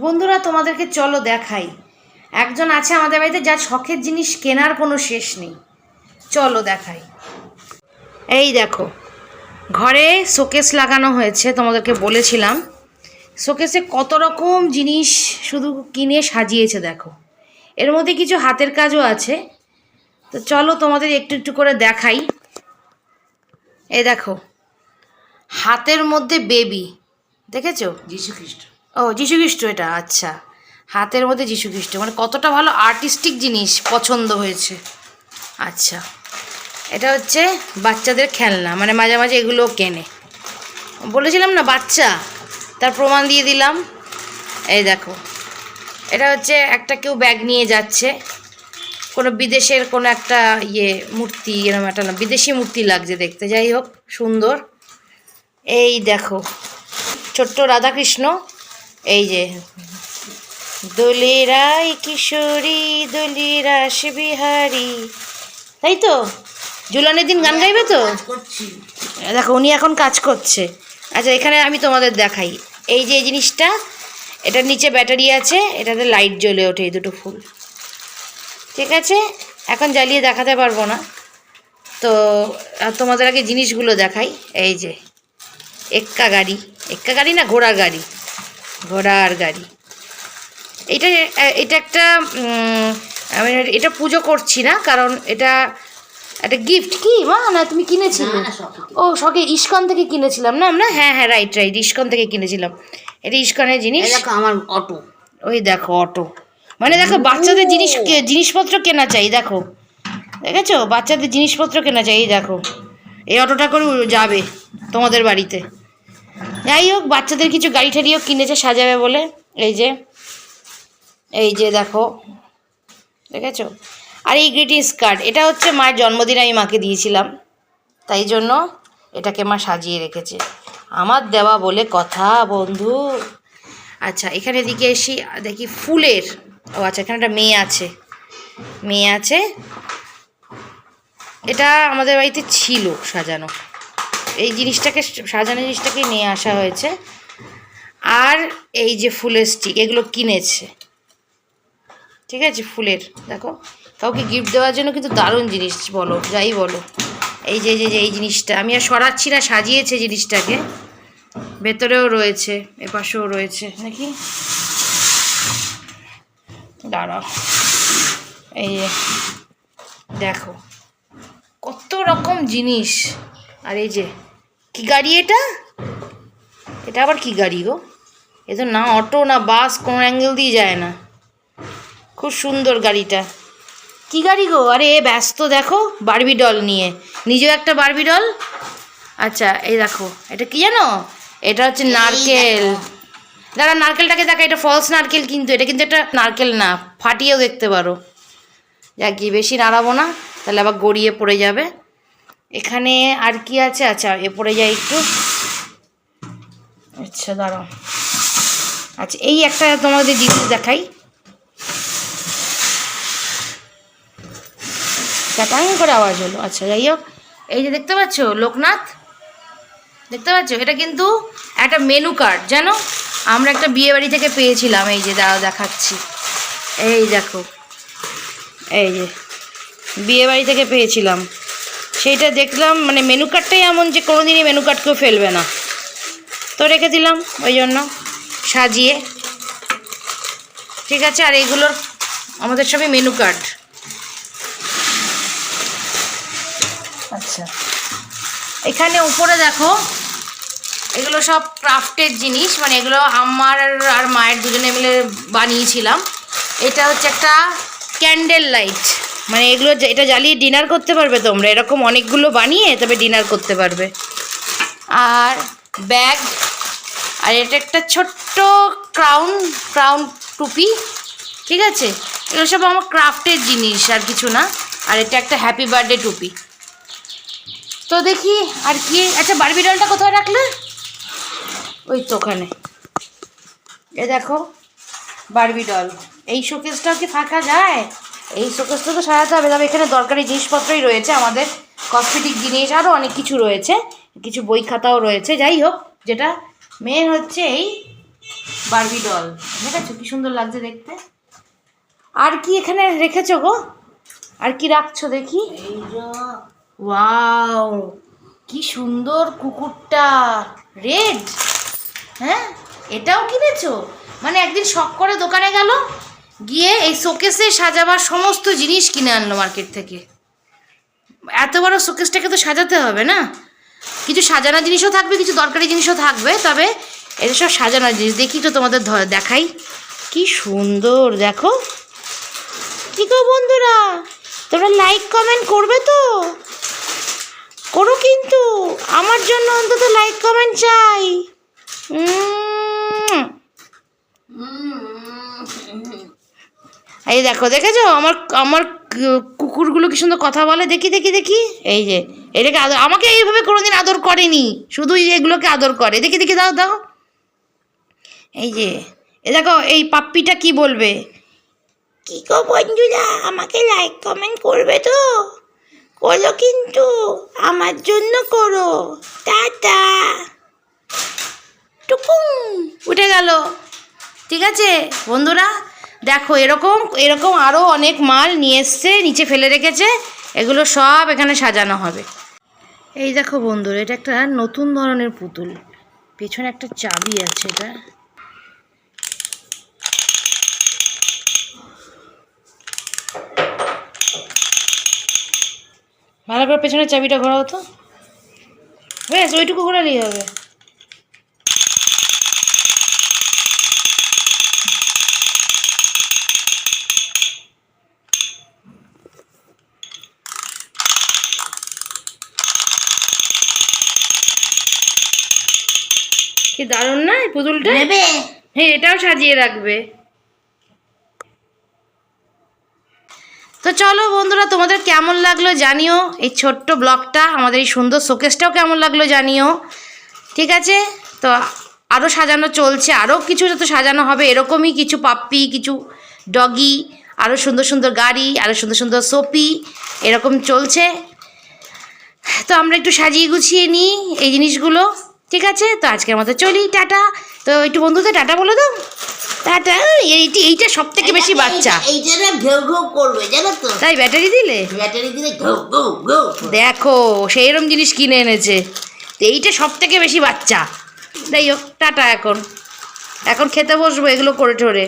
বন্ধুরা, তোমাদেরকে চলো দেখাই। একজন আছে আমাদের বাড়িতে, যার শখের জিনিস কেনার কোনো শেষ নেই। চলো দেখাই। এই দেখো, ঘরে শোকেস লাগানো হয়েছে, তোমাদেরকে বলেছিলাম। শোকেসে কত রকম জিনিস শুধু কিনে সাজিয়েছে, দেখো। এর মধ্যে কিছু হাতের কাজও আছে। তো চলো তোমাদের একটু একটু করে দেখাই। এই দেখো, হাতের মধ্যে বেবি, দেখেছ? যীশু খ্রিস্ট ও খ্রিস্ট এটা আচ্ছা। হাতের মধ্যে খ্রিস্ট মানে কতটা ভালো আর্টিস্টিক জিনিস পছন্দ হয়েছে। আচ্ছা। এটা হচ্ছে বাচ্চাদের খেলনা মানে মাঝে মাঝে এগুলো কেনে। বলেছিলাম না, বাচ্চা। তার প্রমাণ দিয়ে দিলাম। এই দেখো। এটা হচ্ছে একটা কেউ ব্যাগ নিয়ে যাচ্ছে। কোনো বিদেশের কোনো একটা ইয়ে মূর্তি এরকম একটা না, বিদেশি মূর্তি লাগছে দেখতে। যাই হোক, সুন্দর। এই দেখো, ছোট্ট রাধাকৃষ্ণ। এই যে দোলেরাই কিশোরী দোলেরা বিহারি। তাই তো? জুলানের দিন গান গাইবে তো? দেখো উনি এখন কাজ করছে। আচ্ছা এখানে আমি তোমাদের দেখাই। এই যে এই জিনিসটা এটার নিচে ব্যাটারি আছে এটাতে লাইট জ্বলে ওঠে এই দুটো ফুল। ঠিক আছে? এখন জ্বালিয়ে দেখাতে পারব না। তো তোমাদের আগে জিনিসগুলো দেখাই। এই যে এক্কা গাড়ি। এক্কা গাড়ি না ঘোড়ার গাড়ি? ঘোড়ার গাড়ি। এটা এটা একটা আমি এটা পুজো করছি না কারণ এটা একটা গিফট কি? মা না তুমি কিনেছিলে। ও শখে ইস্কন থেকে কিনেছিলাম না আমরা? হ্যাঁ হ্যাঁ রাইট রাইট ইস্কন থেকে কিনেছিলাম। এটা ইস্কনের জিনিস। দেখো আমার অটো ওই দেখো অটো মানে দেখো বাচ্চাদের জিনিস জিনিসপত্র কেনা চাই দেখো। দেখেছ? বাচ্চাদের জিনিসপত্র কেনা চাই দেখো। এই অটোটা করে যাবে তোমাদের বাড়িতে। যাই হোক, বাচ্চাদের কিছু গাড়ি ঠাড়িও কিনেছে, সাজাবে বলে। এই যে এই যে দেখো, দেখেছ? আর এই গ্রিটিংস কার্ড, এটা হচ্ছে মায়ের জন্মদিন, আমি মাকে দিয়েছিলাম। তাই জন্য এটাকে মা সাজিয়ে রেখেছে। আমার দেওয়া বলে কথা, বন্ধু। আচ্ছা এখানে দিকে এসি, দেখি ফুলের। ও আচ্ছা এখানে একটা মেয়ে আছে। মেয়ে আছে। এটা আমাদের বাড়িতে ছিল সাজানো। এই জিনিসটাকে সাজানো জিনিসটাকে নিয়ে আসা হয়েছে। আর এই যে ফুলের স্টিক, এগুলো কিনেছে। ঠিক আছে, ফুলের, দেখো। কাউকে গিফট দেওয়ার জন্য কিন্তু দারুণ জিনিস, বলো, যাই বলো। এই যে যে, এই জিনিসটা, আমি আর সরাচ্ছি না, সাজিয়েছে জিনিসটাকে। ভেতরেও রয়েছে, এপাশেও রয়েছে, নাকি? দাঁড়াও। এই দেখো। কত রকম জিনিস। আর এই যে কি গাড়ি এটা? এটা আবার কি গাড়ি গো? এ তো না অটো না বাস কোনো অ্যাঙ্গেল দিয়ে যায় না। খুব সুন্দর গাড়িটা। কি গাড়ি গো? আরে এ ব্যস্ত দেখো বারবি ডল নিয়ে। নিজেও একটা বারবি ডল আচ্ছা এই দেখো এটা কি জানো? এটা হচ্ছে নারকেল। দাঁড়া নারকেলটাকে দেখা এটা ফলস নারকেল কিন্তু এটা কিন্তু একটা নারকেল না ফাটিয়েও দেখতে পারো। যাক গিয়ে বেশি নাড়াবো না তাহলে আবার গড়িয়ে পড়ে যাবে। এখানে আর কি আছে? আচ্ছা এ পড়ে যায় একটু। আচ্ছা দাঁড়াও। আচ্ছা এই একটা তোমাদের জিনিস দেখাই। ক্যাটাং করে আওয়াজ হলো। আচ্ছা যাই হোক। এই যে দেখতে পাচ্ছ, লোকনাথ? দেখতে পাচ্ছ? এটা কিন্তু একটা মেনু কার্ড জানো? আমরা একটা বিয়ে বাড়ি থেকে পেয়েছিলাম। এই যে, দাঁড়াও, দেখাচ্ছি। এই দেখো। এই যে, বিয়ে বাড়ি থেকে পেয়েছিলাম। সেইটা দেখলাম মানে মেনু কার্ডটাই এমন যে কোনো দিনই মেনু কার্ড কেউ ফেলবে না। তো রেখে দিলাম ওই জন্য সাজিয়ে। ঠিক আছে আর এইগুলোর আমাদের সবই মেনু কার্ড আচ্ছা। এখানে উপরে দেখো এগুলো সব ক্রাফটের জিনিস মানে এগুলো আমার আর মায়ের দুজনে মিলে বানিয়েছিলাম। এটা হচ্ছে একটা ক্যান্ডেল লাইট মানে এগুলো এটা জ্বালিয়ে ডিনার করতে পারবে তোমরা। এরকম অনেকগুলো বানিয়ে তবে ডিনার করতে পারবে। আর ব্যাগ আর এটা একটা ছোট্ট ক্রাউন ক্রাউন টুপি, ঠিক আছে? এগুলো সব আমার ক্রাফটের জিনিস, আর কিছু না। আর এটা একটা হ্যাপি বার্থডে টুপি। তো দেখি আর কি। আচ্ছা বারবি ডলটা কোথায় রাখলে? ওই তো ওখানে। এ দেখো বারবি ডল এই শোকেসটাও কি ফাঁকা যায়? এই শোকেসটা তো সারাতে হবে তবে এখানে দরকারি জিনিসপত্রই রয়েছে আমাদের। কসমেটিক জিনিস আরও অনেক কিছু রয়েছে কিছু বই খাতাও রয়েছে। যাই হোক যেটা মেন হচ্ছে এই বারবি ডল দেখেছ কি সুন্দর লাগছে দেখতে? আর কি এখানে রেখেছো গো? আর কি রাখছো দেখি? ওয়াও কি সুন্দর কুকুরটা। রেড হ্যাঁ? এটাও কিনেছো? মানে একদিন শখ করে দোকানে গেল গিয়ে এই শোকেসে সাজাবার সমস্ত জিনিস কিনে আনলো মার্কেট থেকে। এত বড় শোকেসটাকে তো সাজাতে হবে না? কিছু সাজানো জিনিসও থাকবে, কিছু দরকারি জিনিসও থাকবে, তবে এটা সব সাজানো জিনিস। দেখি তো তোমাদের দেখাই। কি সুন্দর, দেখো। কি গো বন্ধুরা? তোমরা লাইক কমেন্ট করবে তো করো কিন্তু আমার জন্য অন্তত লাইক কমেন্ট চাই উম। এই দেখো, দেখেছ? আমার আমার কুকুরগুলো কি সুন্দর কথা বলে? দেখি দেখি দেখি। এই যে, এটাকে আদর, আমাকে এইভাবে কোনোদিন আদর করেনি। শুধু এগুলোকে আদর করে। দেখি দেখি, দাও দাও। এই যে, এ দেখো, এই পাপ্পিটা কি বলবে? কি গো বন্ধুরা, আমাকে লাইক কমেন্ট করবে তো? করো কিন্তু, আমার জন্য করো। টাটা। টুকুম, উঠে গেল। ঠিক আছে, বন্ধুরা দেখো, এরকম এরকম আরও অনেক মাল নিয়ে এসছে, নিচে ফেলে রেখেছে, এগুলো সব এখানে সাজানো হবে। এই দেখো বন্ধুরা, এটা একটা নতুন ধরনের পুতুল। পেছনে একটা চাবি আছে এটা। ভালো করে পেছনের চাবিটা ঘোরাও তো। বেশ, ওইটুকু ঘোরালেই হবে। কি দারুণ না এই পুতুলটা? হ্যাঁ এটাও সাজিয়ে রাখবে। তো চলো বন্ধুরা তোমাদের কেমন লাগল জানিও এই ছোট্ট ব্লগটা আমাদের এই সুন্দর শোকেসটাও কেমন লাগল জানিও। ঠিক আছে? তো আরও সাজানো চলছে আরও কিছু তো সাজানো হবে এরকমই কিছু পাপ্পি কিছু ডগি আরও সুন্দর সুন্দর গাড়ি আরও সুন্দর সুন্দর সোপি এরকম চলছে। তো আমরা একটু সাজিয়ে গুছিয়ে নিই এই জিনিসগুলো। ঠিক আছে? তো আজকের মতো চলি টাটা। তো একটু বন্ধুদের টাটা বলে দাও। টাটা এইটি এইটা সব থেকে বেশি বাচ্চা। এইটা ঘেউ ঘেউ করবে জানো তো? তাই ব্যাটারি দিলে? ব্যাটারি দিলে ঘেউ ঘেউ ঘেউ দেখো সেইরকম জিনিস কিনে এনেছে। তো এইটা সব থেকে বেশি বাচ্চা। যাই হোক টাটা এখন। এখন খেতে বসবো এগুলো করে ঠোরে।